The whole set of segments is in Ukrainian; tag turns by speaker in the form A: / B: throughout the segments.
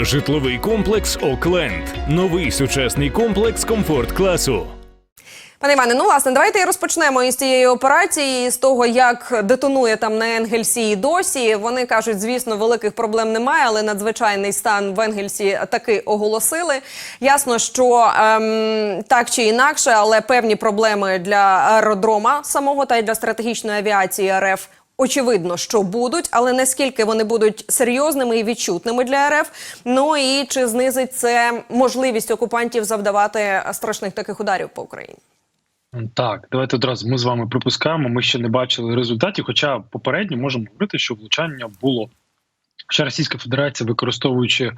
A: Житловий комплекс Окленд. Новий сучасний комплекс комфорт класу.
B: Пане Іване, ну власне, давайте і розпочнемо із цієї операції, з того, як детонує там на Енгельсі і досі. Вони кажуть, звісно, великих проблем немає, але надзвичайний стан в Енгельсі таки оголосили. Ясно, що ем, так чи інакше, але певні проблеми для аеродрома самого та й для стратегічної авіації РФ. Очевидно, що будуть, але наскільки вони будуть серйозними і відчутними для РФ? Ну і чи знизить це можливість окупантів завдавати страшних таких ударів по Україні?
C: Так, давайте одразу ми з вами припускаємо. Ми ще не бачили результатів, хоча попередньо можемо говорити, що влучання було. Хоча Російська Федерація, використовуючи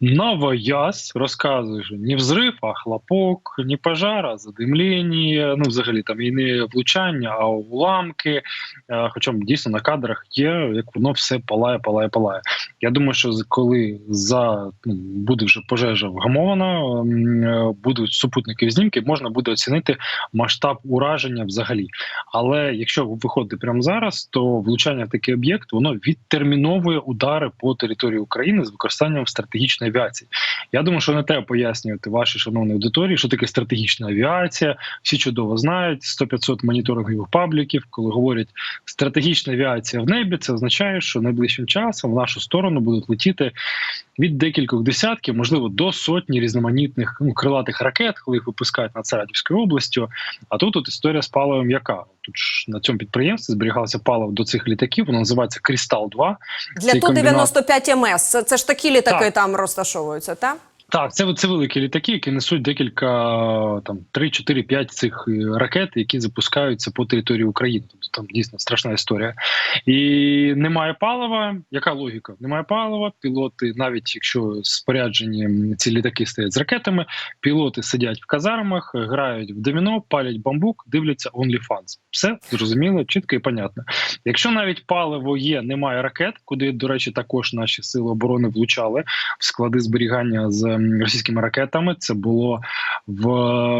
C: новояз, розказує, що не взрив, а хлопок, не пожар, а задимлення, ну взагалі там і не влучання, а уламки. Е, Хоча дійсно на кадрах є, як воно все палає, палає, палає. Я думаю, що коли за ну, буде вже пожежа вгамована, е, будуть супутники знімки, можна буде оцінити масштаб ураження взагалі. Але якщо виходити прямо зараз, то влучання в такий об'єкт воно відтерміновує удари по території України з використанням стратегічної авіації. Я думаю, що не треба пояснювати вашій шановній аудиторії, що таке стратегічна авіація. Всі чудово знають 100-500 моніторингових пабліків, коли говорять стратегічна авіація в небі, це означає, що найближчим часом в нашу сторону будуть летіти від декількох десятків, можливо, до сотні різноманітних ну, крилатих ракет, коли їх випускають над Саратівською областю. А тут от історія з паливом, яка тут ж на цьому підприємстві зберігалося паливо до цих літаків. Воно називається Крістал 2
B: Для
C: туди
B: Т-95 МС. Ем це ж такі літаки
C: так.
B: там розташовуються, так?
C: Так, це, це великі літаки, які несуть декілька там 3, 4, 5 цих е, ракет, які запускаються по території України. Тобто там дійсно страшна історія. І немає палива. Яка логіка? Немає палива. Пілоти, навіть якщо споряджені ці літаки стоять з ракетами, пілоти сидять в казармах, грають в доміно, палять бамбук, дивляться OnlyFans. Все зрозуміло, чітко і понятно. Якщо навіть паливо є, немає ракет, куди, до речі, також наші сили оборони влучали в склади зберігання з російськими ракетами. Це було в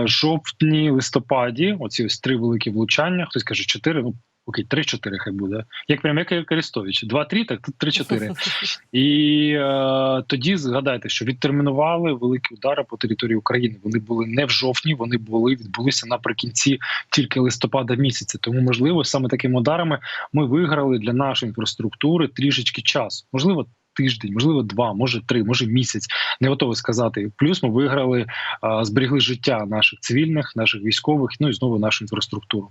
C: жовтні, листопаді. Оці ось три великі влучання. Хтось каже чотири. Ну окей, три-чотири хай буде. Як прям як Арестович. Два-три, так тут три-чотири. І е, тоді згадайте, що відтермінували великі удари по території України. Вони були не в жовтні, вони були відбулися наприкінці тільки листопада місяця. Тому, можливо, саме такими ударами ми виграли для нашої інфраструктури трішечки часу. Можливо. Тиждень, можливо, два, може три, може місяць. Не готовий сказати. Плюс ми виграли, зберігли життя наших цивільних, наших військових, ну і знову нашу інфраструктуру.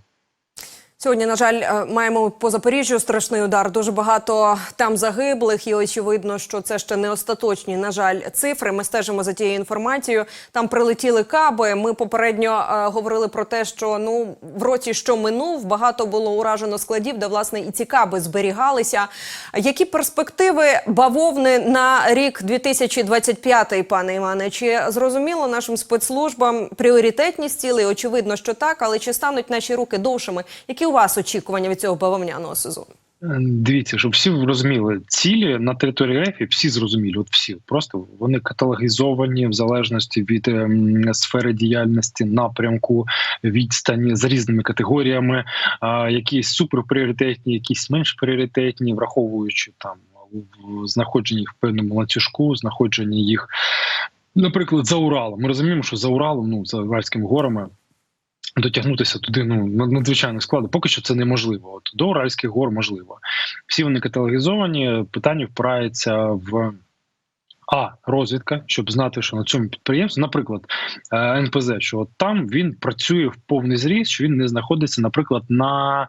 B: Сьогодні, на жаль, е, маємо по Запоріжжю страшний удар. Дуже багато там загиблих, і очевидно, що це ще не остаточні. На жаль, цифри. Ми стежимо за тією інформацією. Там прилетіли каби. Ми попередньо е, говорили про те, що ну в році, що минув, багато було уражено складів, де власне і ці каби зберігалися. Які перспективи бавовни на рік 2025, пане Іване? Чи зрозуміло нашим спецслужбам пріоритетність цілей? Очевидно, що так, але чи стануть наші руки довшими? Які у вас очікування від цього бавовняного сезону?
C: Е, Дивіться, щоб всі розуміли цілі на території РФ, всі зрозуміли. От всі просто вони каталогізовані в залежності від ем, сфери діяльності, напрямку, відстані за різними категоріями. А, якісь суперпріоритетні, якісь менш пріоритетні, враховуючи там знаходження їх в певному ланцюжку, знаходження їх, наприклад, за Уралом. Ми розуміємо, що за Уралом, ну за Уральськими горами. Дотягнутися туди ну над- надзвичайно складно. Поки що це неможливо. От до Уральських гор можливо. Всі вони каталогізовані. Питання впирається в а розвідка, щоб знати, що на цьому підприємстві, наприклад, е, НПЗ, що от там він працює в повний зріст, що він не знаходиться, наприклад, на е,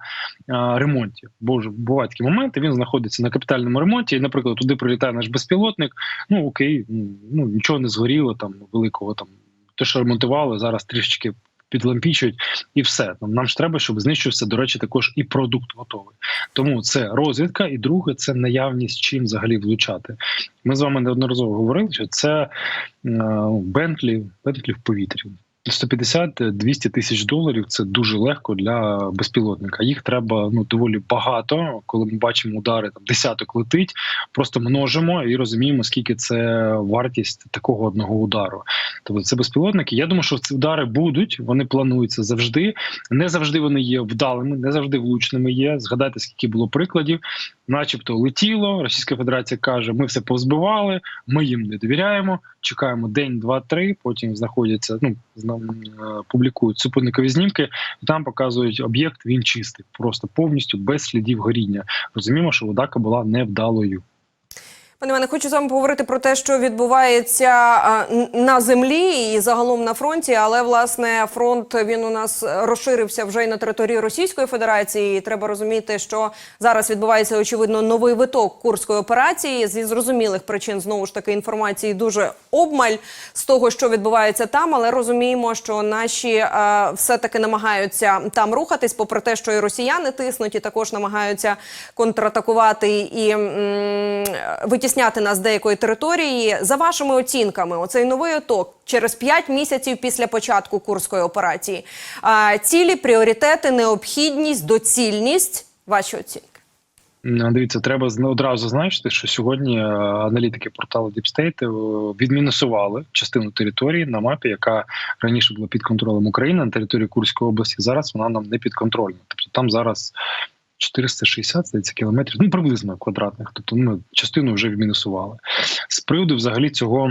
C: ремонті. Бо ж бувають такі моменти. Він знаходиться на капітальному ремонті, і, наприклад, туди прилітає наш безпілотник. Ну окей, ну нічого не згоріло там великого там. Те, що ремонтували, зараз трішечки підлампічують, і все. Там нам ж треба, щоб знищився, до речі, також і продукт готовий. Тому це розвідка, і друге це наявність чим взагалі влучати. Ми з вами неодноразово говорили, що це е, Бентлі, Бентлі в повітрі. 150-200 тисяч доларів це дуже легко для безпілотника. Їх треба ну доволі багато. Коли ми бачимо удари, там десяток летить, просто множимо і розуміємо, скільки це вартість такого одного удару. Тобто це безпілотники. Я думаю, що ці удари будуть, вони плануються завжди. Не завжди вони є вдалими, не завжди влучними є. Згадайте, скільки було прикладів, начебто летіло. Російська Федерація каже: ми все позбивали, ми їм не довіряємо. Чекаємо день, два, три. Потім знаходяться. Ну публікують супутникові знімки, і там показують об'єкт. Він чистий, просто повністю без слідів горіння. Розуміємо, що Водака була невдалою.
B: Пане Іване, хочу з вами поговорити про те, що відбувається на землі і загалом на фронті. Але власне фронт він у нас розширився вже й на території Російської Федерації. І треба розуміти, що зараз відбувається очевидно новий виток курської операції. Зі зрозумілих причин знову ж таки інформації дуже обмаль з того, що відбувається там. Але розуміємо, що наші все таки намагаються там рухатись, попри те, що і росіяни тиснуть, і також намагаються контратакувати і м, витісняти нас з деякої території. За вашими оцінками, оцей новий оток через 5 місяців після початку курської операції. А, цілі, пріоритети, необхідність, доцільність. Ваші оцінки.
C: Дивіться, треба одразу зазначити, що сьогодні е, аналітики порталу Deep State е, відмінусували частину території на мапі, яка раніше була під контролем України на території Курської області. Зараз вона нам не підконтрольна. Тобто там зараз 460 здається, кілометрів, ну приблизно квадратних. Тобто ми частину вже відмінусували. З приводу взагалі цього.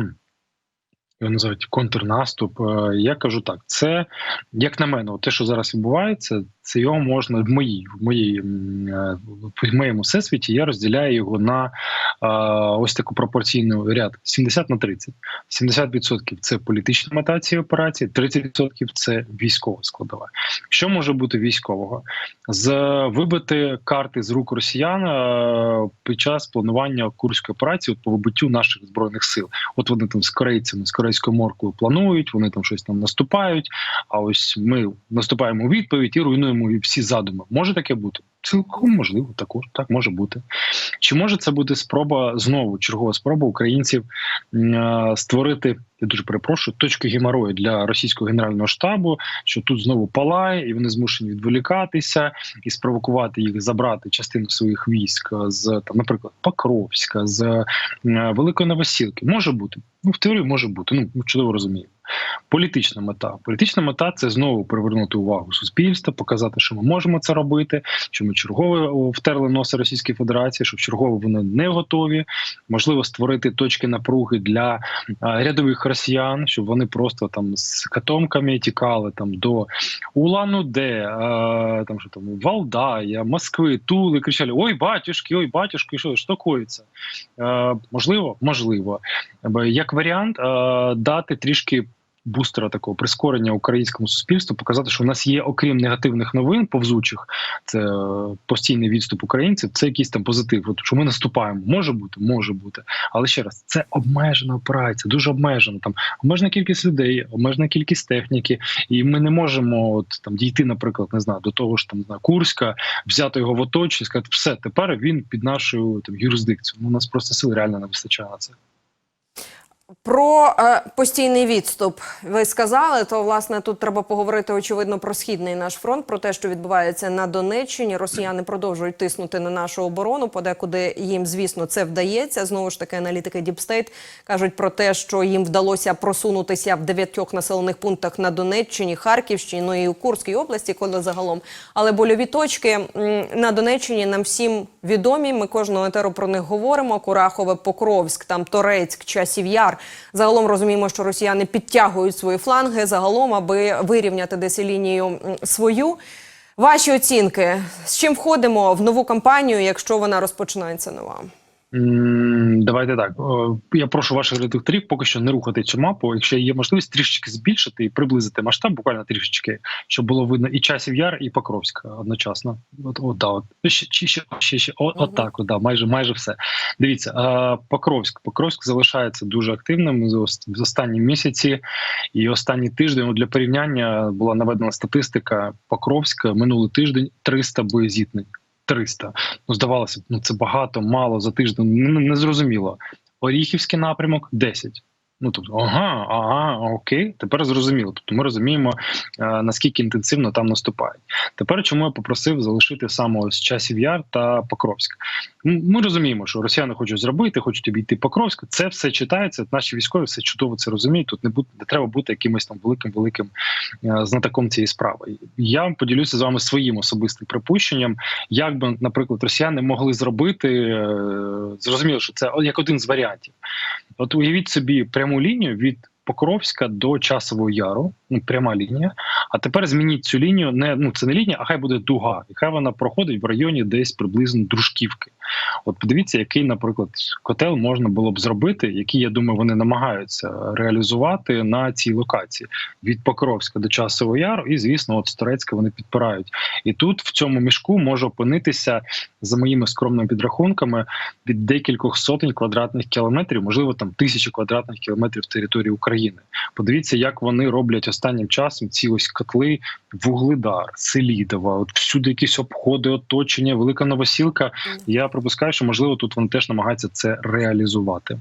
C: Його називають контрнаступ. Е, Я кажу так: це як на мене, те, що зараз відбувається, це його можна в моїй в моїй е, в моєму всесвіті. Я розділяю його на е, ось таку пропорційну ряд: 70 на 30. 70% – це політична мета цієї операції, 30% – це військова складова. Що може бути військового? З вибити карти з рук росіян е, під час планування курської операції по вибиттю наших збройних сил. От вони там з корейцями, з корейською моркою планують, вони там щось там наступають. А ось ми наступаємо у відповідь і руйнуємо всі задуми. Може таке бути? Цілком можливо, також так може бути. Чи може це бути спроба знову чергова спроба українців е, створити? Я дуже перепрошую точку геморою для російського генерального штабу, що тут знову палає, і вони змушені відволікатися і спровокувати їх забрати частину своїх військ з там, наприклад, Покровська, з е, Великої Новосілки. Може бути. Ну в теорії може бути. Ну чудово розуміємо. Політична мета. Політична мета це знову привернути увагу суспільства, показати, що ми можемо це робити, що ми чергово втерли носи Російської Федерації, що чергово вони не готові. Можливо, створити точки напруги для рядових росіян, щоб вони просто там з катомками тікали там до Улан-Удэ, а, там що там Валдая, Москви, Тули, кричали: Ой, батюшки, ой, батюшки, що ж коїться? Е, можливо, можливо. Як варіант, е, дати трішки. Бустера такого прискорення українському суспільству, показати, що у нас є, окрім негативних новин, повзучих, це е, постійний відступ українців, це якийсь там позитив. От, що ми наступаємо, може бути, може бути. Але ще раз, це обмежена операція, дуже обмежена. Там обмежена кількість людей, обмежена кількість техніки, і ми не можемо от там дійти, наприклад, не знаю, до того ж там знаю, Курська, взяти його в оточення, і сказати, все, тепер він під нашою там юрисдикцією. Ну, у нас просто сил реально не вистачає на це.
B: Про е, постійний відступ ви сказали. То власне тут треба поговорити очевидно про східний наш фронт, про те, що відбувається на Донеччині. Росіяни продовжують тиснути на нашу оборону. Подекуди їм, звісно, це вдається. Знову ж таки, аналітики State кажуть про те, що їм вдалося просунутися в дев'ятьох населених пунктах на Донеччині, Харківщині, ну і у Курській області, коли загалом. Але больові точки на Донеччині нам всім відомі. Ми кожного етеру про них говоримо. Курахове, Покровськ, там Торецьк, Часів Яр. Загалом розуміємо, що росіяни підтягують свої фланги загалом, аби вирівняти десь лінію свою. Ваші оцінки з чим входимо в нову кампанію, якщо вона розпочинається нова?
C: Давайте так. Я прошу ваших редакторів поки що не рухати цю мапу. Якщо є можливість трішечки збільшити і приблизити масштаб, буквально трішечки, щоб було видно і часів яр, і Покровськ одночасно. От, от, да, от. Ще, ще, ще, ще, ще. О,
B: Мгм.
C: от так, от, да, майже, майже все. Дивіться, а, Покровськ. Покровськ залишається дуже активним з ос- в останні місяці і останній тиждень. ну, Для порівняння була наведена статистика Покровська минулий тиждень 300 боєзітнень. 300. Ну, здавалося б, ну це багато, мало за тиждень. Не, не зрозуміло. Оріхівський напрямок 10. Ну тобто, ага, ага, окей, тепер зрозуміло. Тобто ми розуміємо, е, наскільки інтенсивно там наступають. Тепер чому я попросив залишити саме ось часів яр та Покровськ? Ми розуміємо, що росіяни хочуть зробити, хочуть обійти Покровськ. Це все читається. Наші військові все чудово це розуміють. Тут не буде не треба бути якимось там великим великим е, знатоком цієї справи. Я поділюся з вами своїм особистим припущенням, як би, наприклад, росіяни могли зробити. е, Зрозуміло, що це як один з варіантів. От уявіть собі пряму лінію від Покровська до Часового Яру, ну пряма лінія. А тепер змініть цю лінію. Не ну це не лінія, а хай буде дуга, і хай вона проходить в районі десь приблизно дружківки. От подивіться, який, наприклад, котел можна було б зробити, який я думаю, вони намагаються реалізувати на цій локації від Покровська до Часового Яру, і звісно, от з Турецька вони підпирають. І тут в цьому мішку може опинитися за моїми скромними підрахунками від декількох сотень квадратних кілометрів, можливо, там тисячі квадратних кілометрів території України. Подивіться, як вони роблять останнім часом ці ось котли Вугледар, Селідова, от всюди якісь обходи, оточення, велика новосілка. Я припускаю, що можливо тут вони теж намагаються це реалізувати.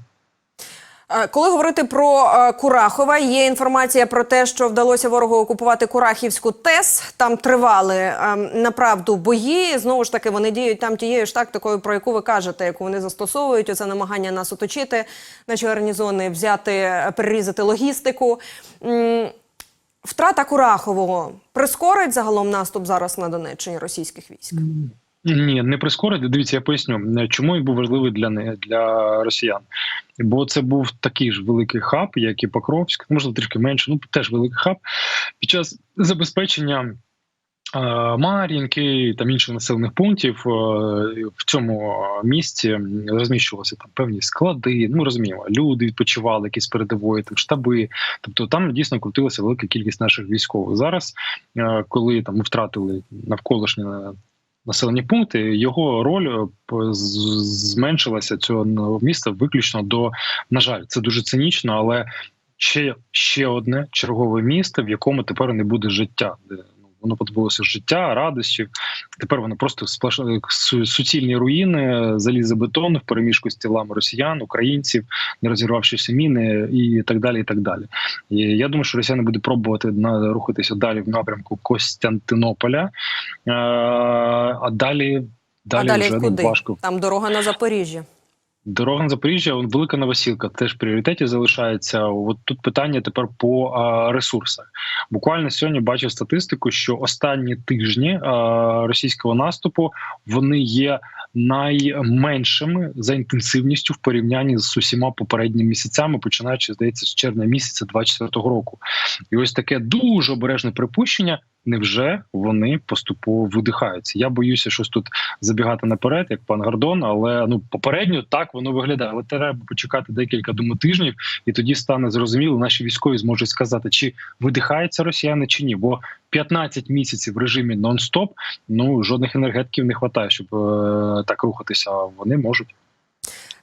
B: Е, Коли говорити про е, Курахова, є інформація про те, що вдалося ворогу окупувати Курахівську ТЕС. Там тривали е, направду бої. Знову ж таки, вони діють там тією ж тактикою, про яку ви кажете, яку вони застосовують. Оце намагання нас оточити, наші гарнізони взяти, перерізати логістику. Втрата Курахового прискорить загалом наступ зараз на Донеччині російських військ.
C: Ні, не прискорить. Дивіться, я поясню, е, чому він був важливий для не для росіян. Бо це був такий ж великий хаб, як і Покровськ, можливо, трішки менше, ну теж великий хаб. Під час забезпечення Мар'їнки там інших населених пунктів е, в цьому місці розміщувалися там певні склади. Ну розуміємо, люди відпочивали, якісь передової там штаби. Тобто там дійсно крутилася велика кількість наших військових. Зараз, е, коли там ми втратили навколишні населені пункти, його роль е, зменшилася цього міста виключно до на жаль, це дуже цинічно, але ще, ще одне чергове місто, в якому тепер не буде життя. Воно позбулося життя, радощів. Тепер воно просто сплаш... суцільні руїни, залізобетон в переміжку з тілами росіян, українців, не розірвавшися міни і так далі. І так далі. І я думаю, що росіяни будуть пробувати на рухатися далі в напрямку Костянтинополя. Е, а далі, далі,
B: а далі
C: вже ну,
B: куди?
C: важко.
B: Там дорога на Запоріжжя.
C: Дорога на Запоріжжя, велика новосілка, теж в пріоритеті залишається. От тут питання тепер по а, ресурсах. Буквально сьогодні бачив статистику, що останні тижні а, російського наступу вони є найменшими за інтенсивністю в порівнянні з усіма попередніми місяцями, починаючи здається з червня місяця 24-го року. І ось таке дуже обережне припущення. Невже вони поступово видихаються? Я боюся, щось тут забігати наперед, як пан Гордон, але ну попередньо так воно виглядає. Але треба почекати декілька думаю, тижнів, і тоді стане зрозуміло, наші військові зможуть сказати, чи видихаються росіяни, чи ні. Бо 15 місяців в режимі нон-стоп. Ну жодних енергетиків не вистачає, щоб е, так рухатися. Вони можуть.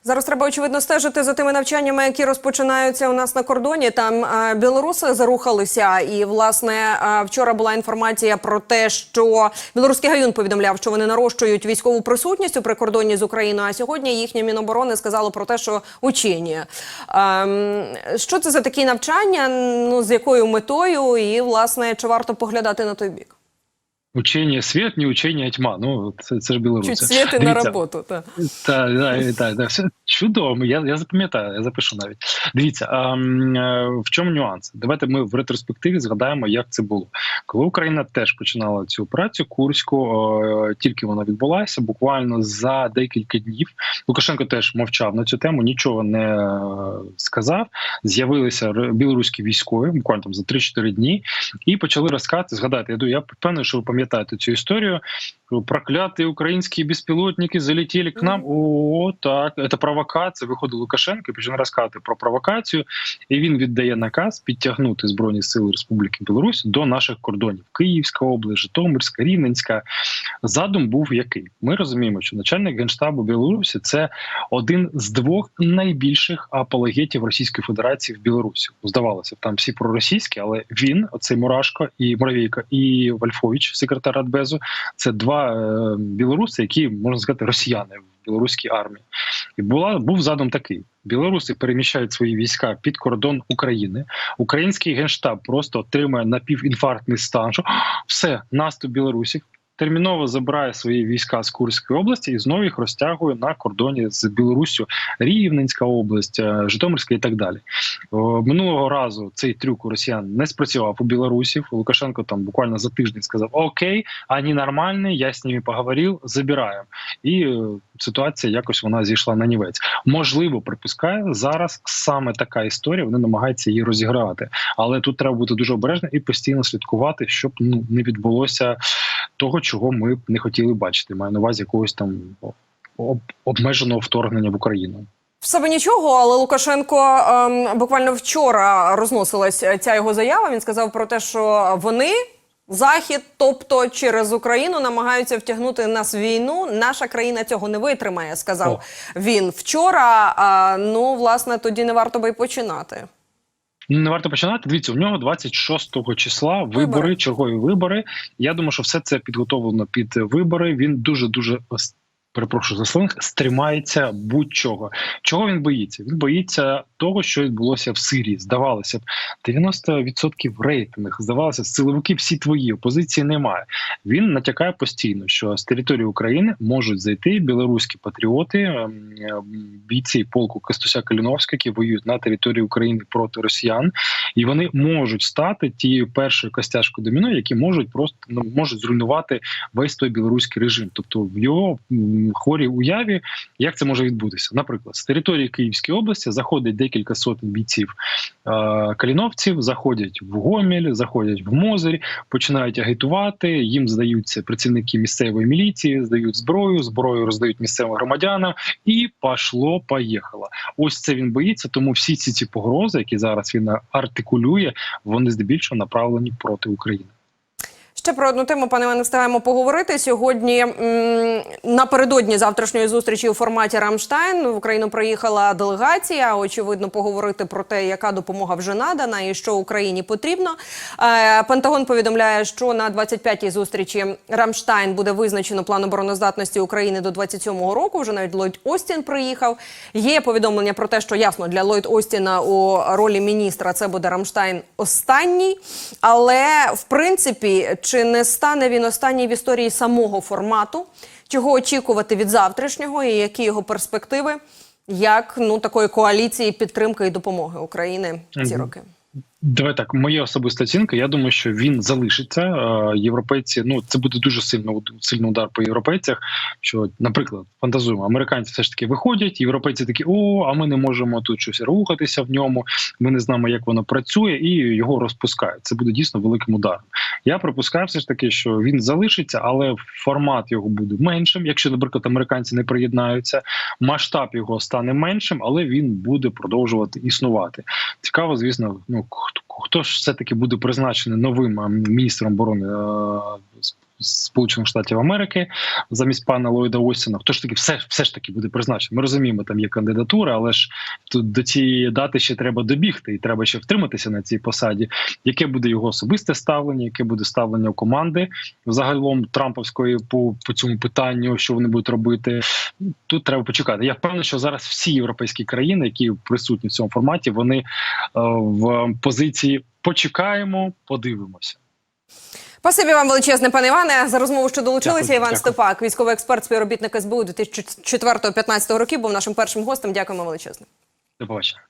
B: Зараз треба очевидно стежити за тими навчаннями, які розпочинаються у нас на кордоні. Там е, білоруси зарухалися, і власне е, вчора була інформація про те, що білоруський гаюн повідомляв, що вони нарощують військову присутність у прикордонні з Україною. А сьогодні їхнє міноборони сказало про те, що учення. Ем, що це за такі навчання? Ну з якою метою, і власне чи варто поглядати на той бік?
C: Учення світ, не учення тьма. Ну це, це ж білоруси.
B: Чуть світи на роботу. Та.
C: Так, так, так, так, все чудово. Я, я запам'ятаю, я запишу навіть. Дивіться, а, е, в чому нюанс? Давайте ми в ретроспективі згадаємо, як це було. Коли Україна теж починала цю операцію Курську, тільки вона відбулася, буквально за декілька днів. Лукашенко теж мовчав на цю тему, нічого не е, сказав. З'явилися білоруські військові, буквально там за 3-4 дні, і почали розказати. Згадати, я думаю, я впевнений, що ви пам'ятаєте цю історію. Прокляті українські безпілотники залетіли к нам. О, так, це провокація. Виходить Лукашенко і починає розказувати про провокацію, і він віддає наказ підтягнути збройні сили Республіки Білорусь до наших кордонів: Київська область, Житомирська, Рівненська. Задум був який? Ми розуміємо, що начальник генштабу Білорусі це один з двох найбільших апологетів Російської Федерації в Білорусі. Здавалося там всі проросійські, але він, оцей Мурашко і Муравійко, і Вольфович, секретар Радбезу, це два е, білоруси, які можна сказати росіяни в білоруській армії. І була був задум такий: білоруси переміщають свої війська під кордон України. Український генштаб просто отримує напівінфарктний стан. Що все наступ білорусів. Терміново забирає свої війська з Курської області і знову їх розтягує на кордоні з Білоруссю, Рівненська область, е, Житомирська і так далі. Минулого разу цей трюк у росіян не спрацював у білорусів. Лукашенко там буквально за тиждень сказав: Окей, вони нормальні, я з ними поговорив, забираємо. І е, ситуація якось вона зійшла на нівець. Можливо, припускаю зараз саме така історія. Вони намагаються її розіграти, але тут треба бути дуже обережним і постійно слідкувати, щоб ну не відбулося того, чого ми б не хотіли бачити. Маю на увазі якогось там об- обмеженого вторгнення в Україну.
B: В себе нічого, але Лукашенко ем, буквально вчора розносилась е, ця його заява. Він сказав про те, що вони. Захід, тобто через Україну, намагаються втягнути нас в війну. Наша країна цього не витримає, сказав
C: О.
B: він вчора. А, ну, власне, тоді не варто би й починати.
C: Не варто починати. Дивіться, у нього 26 числа вибори,
B: Вибори.
C: чергові вибори. Я думаю, що все це підготовлено під вибори. Він дуже дуже перепрошую за сленг, стримається будь-чого. Чого він боїться? Він боїться того, що відбулося в Сирії. Здавалося б, 90% рейтинг. Здавалося, силовики всі твої опозиції немає. Він натякає постійно, що з території України можуть зайти білоруські патріоти, ем, ем, бійці полку Костуся Каліновська, які воюють на території України проти росіян, і вони можуть стати тією першою костяшкою доміно, які можуть просто ну, можуть зруйнувати весь той білоруський режим. Тобто в його м, хворій уяві, як це може відбутися? Наприклад, з території Київської області заходить декілька сотень бійців е, каліновців, заходять в Гомель, заходять в Мозирь, починають агітувати. Їм здаються працівники місцевої міліції, здають зброю, зброю роздають місцевим громадянам, і пошло, поїхало. Ось це він боїться. Тому всі ці ці погрози, які зараз він артикулює, вони здебільшого направлені проти України.
B: Ще про одну тему, пане Іване, встигаємо поговорити. Сьогодні м, напередодні завтрашньої зустрічі у форматі Рамштайн в Україну приїхала делегація. Очевидно, поговорити про те, яка допомога вже надана і що Україні потрібно. Е, Пентагон повідомляє, що на 25-й зустрічі Рамштайн буде визначено план обороноздатності України до 27-го року. Вже навіть Ллойд Остін приїхав. Є повідомлення про те, що ясно для Ллойд Остіна у ролі міністра це буде Рамштайн останній. Але в принципі, чи не стане він останній в історії самого формату? Чого очікувати від завтрашнього і які його перспективи як ну такої коаліції підтримки і допомоги України ці роки?
C: Давай так, моя особиста оцінка. Я думаю, що він залишиться. Е, Європейці, ну це буде дуже сильно сильний удар по європейцях. Що, наприклад, фантазуємо, американці все ж таки виходять, європейці такі: о, а ми не можемо тут щось рухатися в ньому. Ми не знаємо, як воно працює, і його розпускають. Це буде дійсно великим ударом. Я припускаю все ж таки, що він залишиться, але формат його буде меншим. Якщо, наприклад, американці не приєднаються, масштаб його стане меншим, але він буде продовжувати існувати. Цікаво, звісно, ну хто, ж все таки буде призначений новим міністром оборони е, Сполучених Штатів Америки замість пана Ллойда Остіна. Хто ж таки все, все ж таки буде призначений? Ми розуміємо, там є кандидатури, але ж тут до цієї дати ще треба добігти, і треба ще втриматися на цій посаді. Яке буде його особисте ставлення, яке буде ставлення команди загалом Трамповської по, по цьому питанню, що вони будуть робити? Тут треба почекати. Я впевнений, що зараз всі європейські країни, які присутні в цьому форматі, вони е, в позиції почекаємо, подивимося.
B: Спасибі вам величезне, пане Іване, за розмову, що долучилися.
C: Дякую,
B: Іван
C: дякую.
B: Степак, військовий експерт, співробітник СБУ 2004-2015 років, був нашим першим гостем. Дякуємо величезне.
C: До побачення.